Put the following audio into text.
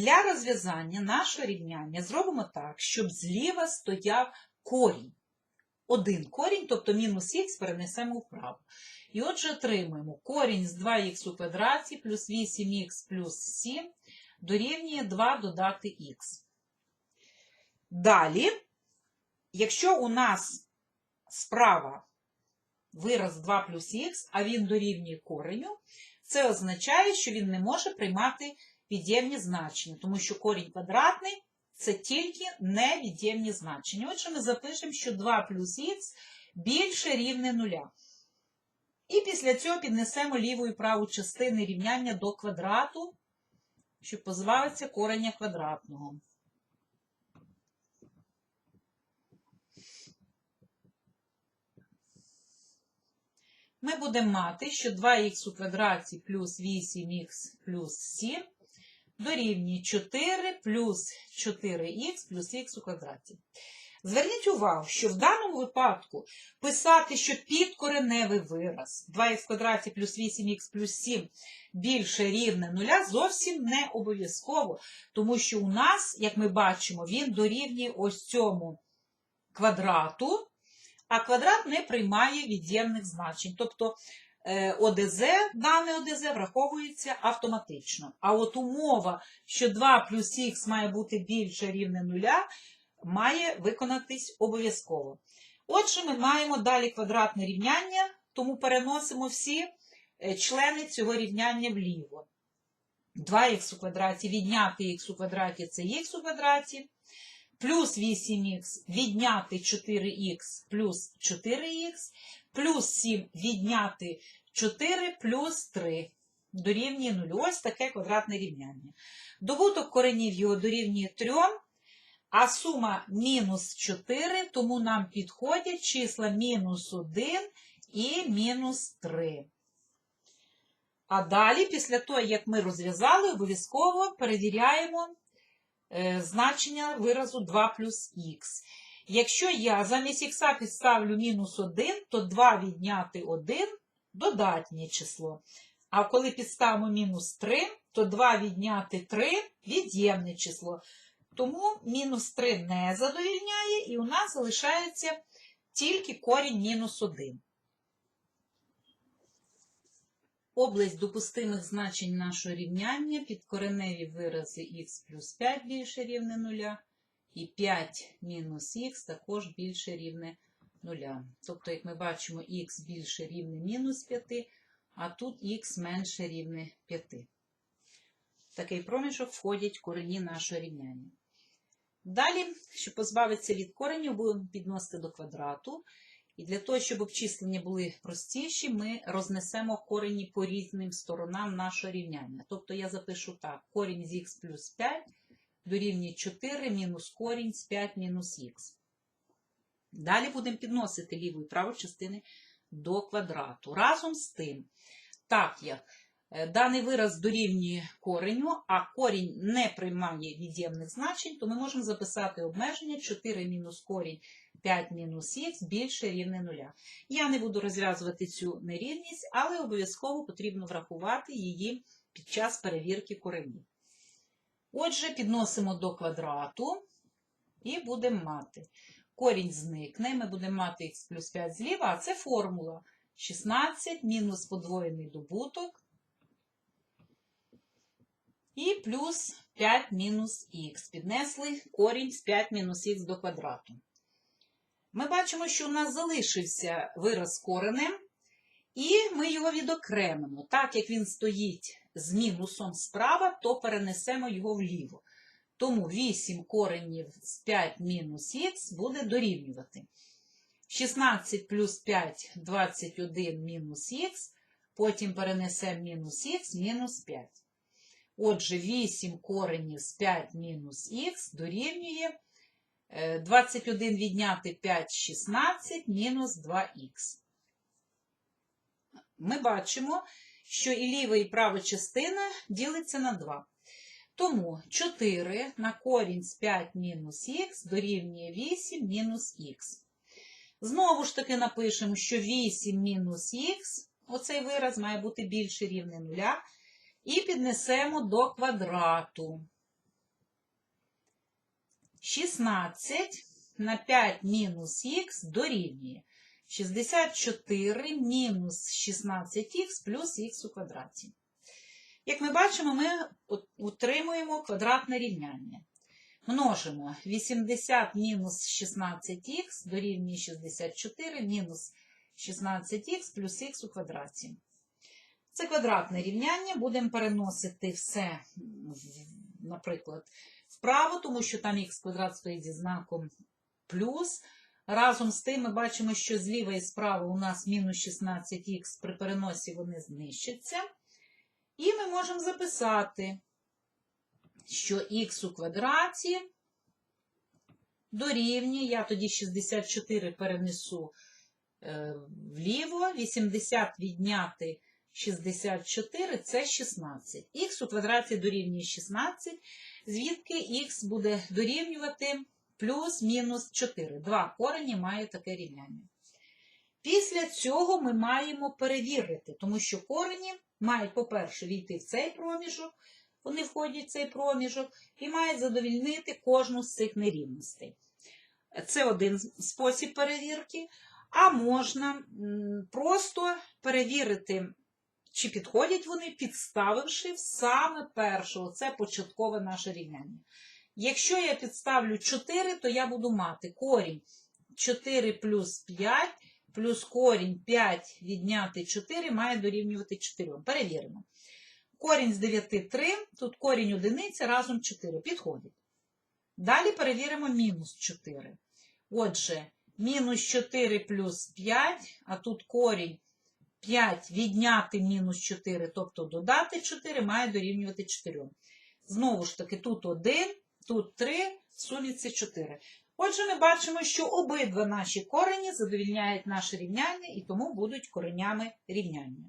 Для розв'язання нашого рівняння зробимо так, щоб зліва стояв корінь. Один корінь, тобто мінус х перенесемо вправо. І отже, отримуємо корінь з 2х у квадраті плюс 8х плюс 7 дорівнює 2 додати х. Далі, якщо у нас справа вираз 2 плюс х, а він дорівнює кореню, це означає, що він не може приймати від'ємні значення, тому що корінь квадратний це тільки невід'ємні значення. Отже, ми запишемо, що 2 плюс х більше рівне нуля. І після цього піднесемо ліву і праву частини рівняння до квадрату, щоб позбавитися кореня квадратного. Ми будемо мати, що 2х у квадраті плюс 8х плюс 7 дорівнює 4 плюс 4х плюс х у квадраті. Зверніть увагу, що в даному випадку писати, що підкореневий вираз 2х в квадраті плюс 8х плюс 7 більше рівне нуля зовсім не обов'язково, тому що у нас, як ми бачимо, він дорівнює ось цьому квадрату, а квадрат не приймає від'ємних значень. Тобто ОДЗ, дане ОДЗ враховується автоматично. А от умова, що 2 плюс х має бути більше рівне нуля, має виконатись обов'язково. Отже, ми маємо далі квадратне рівняння, тому переносимо всі е, члени цього рівняння вліво. 2х у квадраті відняти х у квадраті це х у квадраті. Плюс 8х відняти 4х плюс 4х, плюс 7 відняти 4 плюс 3 дорівнює 0. Ось таке квадратне рівняння. Добуток коренів його дорівнює 3, а сума мінус 4, тому нам підходять числа мінус 1 і мінус 3. А далі, після того, як ми розв'язали, обов'язково перевіряємо е, значення виразу 2 плюс х. Якщо я замість х підставлю мінус 1, то 2 відняти 1 додатнє число. А коли підставимо мінус 3, то 2 відняти 3 від'ємне число. Тому мінус 3 не задовільняє, і у нас залишається тільки корінь мінус 1. Область допустимих значень нашого рівняння підкореневі вирази х плюс 5 більше рівне 0, і 5 мінус х також більше рівне 0. Тобто, як ми бачимо, х більше рівне мінус 5, а тут х менше рівне 5. В такий проміжок входять корені нашого рівняння. Далі, щоб позбавитися від коренів, будемо підносити до квадрату. І для того, щоб обчислення були простіші, ми рознесемо корені по різним сторонам нашого рівняння. Тобто я запишу так: корінь з х плюс 5 дорівнює 4 мінус корінь з 5 мінус х. Далі будемо підносити ліву і праву частини до квадрату. Разом з тим, так як е, даний вираз дорівнює кореню, а корінь не приймає від'ємних значень, то ми можемо записати обмеження 4 мінус корінь 5 мінус х більше рівне 0. Я не буду розв'язувати цю нерівність, але обов'язково потрібно врахувати її під час перевірки коренів. Отже, підносимо до квадрату і будемо мати. Корінь зникне, ми будемо мати х плюс 5 зліва, а це формула 16 мінус подвоєний добуток і плюс 5 мінус х. Піднесли корінь з 5 мінус х до квадрату. Ми бачимо, що у нас залишився вираз коренем, і ми його відокремимо. Так як він стоїть з мінусом справа, то перенесемо його вліво. Тому 8 коренів з 5 мінус х буде дорівнювати. 16 плюс 5 21 мінус х, потім перенесемо мінус х мінус 5. Отже, 8 коренів з 5 мінус х дорівнює 21 відняти 5 16 мінус 2х. Ми бачимо, що і ліва, і права частина ділиться на 2. Тому 4 на корінь з 5 мінус х дорівнює 8 мінус х. Знову ж таки напишемо, що 8 мінус х, оцей вираз має бути більше рівне 0, і піднесемо до квадрату. 16 на 5 мінус х дорівнює 64 мінус 16х плюс х у квадраті. Як ми бачимо, ми утримуємо квадратне рівняння. Множимо 80 мінус 16х дорівнює 64 мінус 16х плюс х у квадраті. Це квадратне рівняння. Будемо переносити все, наприклад, вправо, тому що там х квадрат стоїть зі знаком плюс. Разом з тим ми бачимо, що зліва і справа у нас мінус 16х при переносі вони знищаться. І ми можемо записати, що х у квадраті дорівнює, я тоді 64 перенесу е, вліво, 80 відняти 64 це 16. Х у квадраті дорівнює 16, звідки х буде дорівнювати плюс-мінус 4. Два корені має таке рівняння. Після цього ми маємо перевірити, тому що корені мають, по-перше, війти в цей проміжок, вони входять в цей проміжок, і мають задовільнити кожну з цих нерівностей. Це один спосіб перевірки. А можна просто перевірити, чи підходять вони, підставивши саме перше, це початкове наше рівняння. Якщо я підставлю 4, то я буду мати корінь 4 плюс 5 плюс корінь 5 відняти 4 має дорівнювати 4. Перевіримо. Корінь з 9 3, тут корінь одиниця, разом 4. Підходить. Далі перевіримо мінус 4. Отже, мінус 4 плюс 5, а тут корінь 5 відняти мінус 4, тобто додати 4, має дорівнювати 4. Знову ж таки, тут 1, тут 3, в сумі це 4. Отже, ми бачимо, що обидва наші корені задовільняють наше рівняння і тому будуть коренями рівняння.